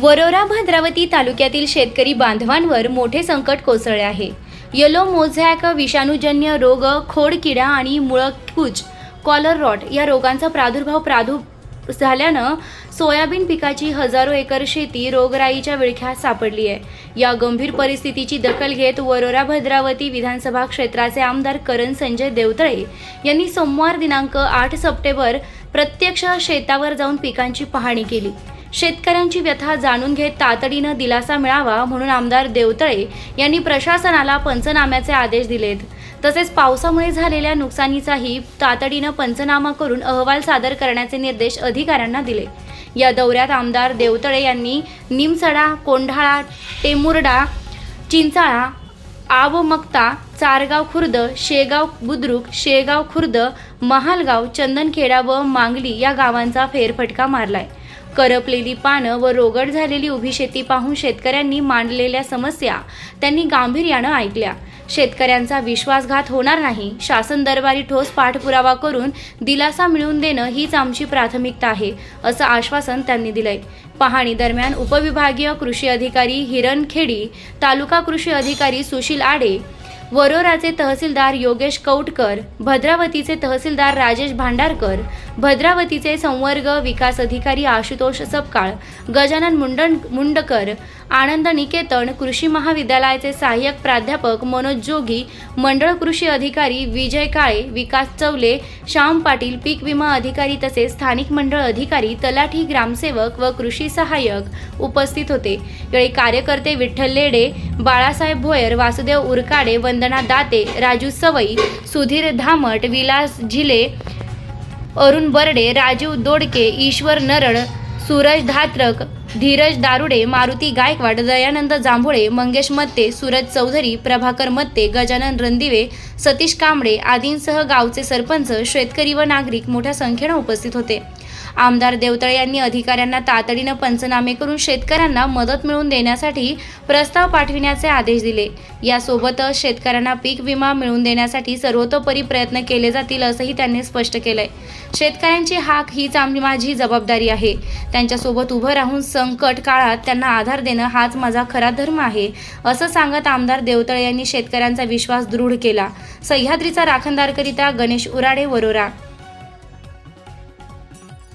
वरोरा भद्रावती तालुक्यातील शेतकरी बांधवांवर मोठे संकट कोसळले आहे. येलो मोझॅक विषाणूजन्य रोग खोडकिडा आणि मुळकूच कॉलर रॉट या रोगांचा प्रादुर्भाव प्रादुर झाल्यानं सोयाबीन पिकाची हजारो एकर शेती रोगराईच्या विळख्यात सापडली आहे. या गंभीर परिस्थितीची दखल घेत वरोरा भद्रावती विधानसभा क्षेत्राचे आमदार करण संजय देवतळे यांनी सोमवार दिनांक आठ सप्टेंबर प्रत्यक्ष शेतावर जाऊन पिकांची पाहणी केली. शेतकऱ्यांची व्यथा जाणून घेत तातडीनं दिलासा मिळावा म्हणून आमदार देवतळे यांनी प्रशासनाला पंचनाम्याचे आदेश दिलेत. तसेच पावसामुळे झालेल्या नुकसानीचाही तातडीनं पंचनामा करून अहवाल सादर करण्याचे निर्देश अधिकाऱ्यांना दिले. या दौऱ्यात आमदार देवतळे यांनी निमसडा कोंढाळा टेमुर्डा चिंचाळा आवमक्ता चारगाव खुर्द शेगाव बुद्रुक शेगाव खुर्द महालगाव चंदनखेडा व मांगली या गावांचा फेरफटका मारलाय. करपलेली पानं व रोगड झालेली उभी शेती पाहून शेतकऱ्यांनी मांडलेल्या समस्या त्यांनी गांभीर्यानं ऐकल्या. शेतकऱ्यांचा विश्वासघात होणार नाही. शासन दरबारी ठोस पाठपुरावा करून दिलासा मिळवून देणं हीच आमची प्राथमिकता आहे असं आश्वासन त्यांनी दिलंय. पाहणी दरम्यान उपविभागीय कृषी अधिकारी हिरणखेडी तालुका कृषी अधिकारी सुशील आडे वरोराचे तहसीलदार योगेश कौटकर भद्रावतीचे तहसीलदार राजेश भांडारकर भद्रावतीचे संवर्ग विकास अधिकारी आशुतोष सपकाळ गजानन मुंडन मुंडकर आनंद निकेतन कृषी महाविद्यालयाचे सहाय्यक प्राध्यापक मनोज जोगी मंडळ कृषी अधिकारी विजय काळे विकास चवले श्याम पाटील पीक विमा अधिकारी तसेच स्थानिक मंडळ अधिकारी तलाठी ग्रामसेवक व कृषी सहाय्यक उपस्थित होते. यावेळी कार्यकर्ते विठ्ठल लेडे बाळासाहेब भोयर वासुदेव उरकाडे वंदना दाते राजू सवई सुधीर धामट विलास झिले अरुण बर्डे राजीव दोडके ईश्वर नरळ सूरज धात्रक धीरज दारुडे मारुती गायकवाड दयानंद जांभोळे मंगेश मत्ते सूरज चौधरी प्रभाकर मत्ते गजानन रणदिवे सतीश कांबळे आदींसह गावचे सरपंच शेतकरी व नागरिक मोठ्या संख्येनं उपस्थित होते. आमदार देवतळे यांनी अधिकाऱ्यांना तातडीनं पंचनामे करून शेतकऱ्यांना मदत मिळवून देण्यासाठी प्रस्ताव पाठविण्याचे आदेश दिले. यासोबतच शेतकऱ्यांना पीक विमा मिळवून देण्यासाठी सर्वतोपरी प्रयत्न केले जातील असंही त्यांनी स्पष्ट केलंय. शेतकऱ्यांची हाक हीच आम्ही माझी जबाबदारी आहे. त्यांच्यासोबत उभं राहून संकट काळात त्यांना आधार देणं हाच माझा खरा धर्म आहे असं सांगत आमदार देवतळे यांनी शेतकऱ्यांचा विश्वास दृढ केला. सह्याद्रीचा राखणदारकरिता गणेश उराडे वरोरा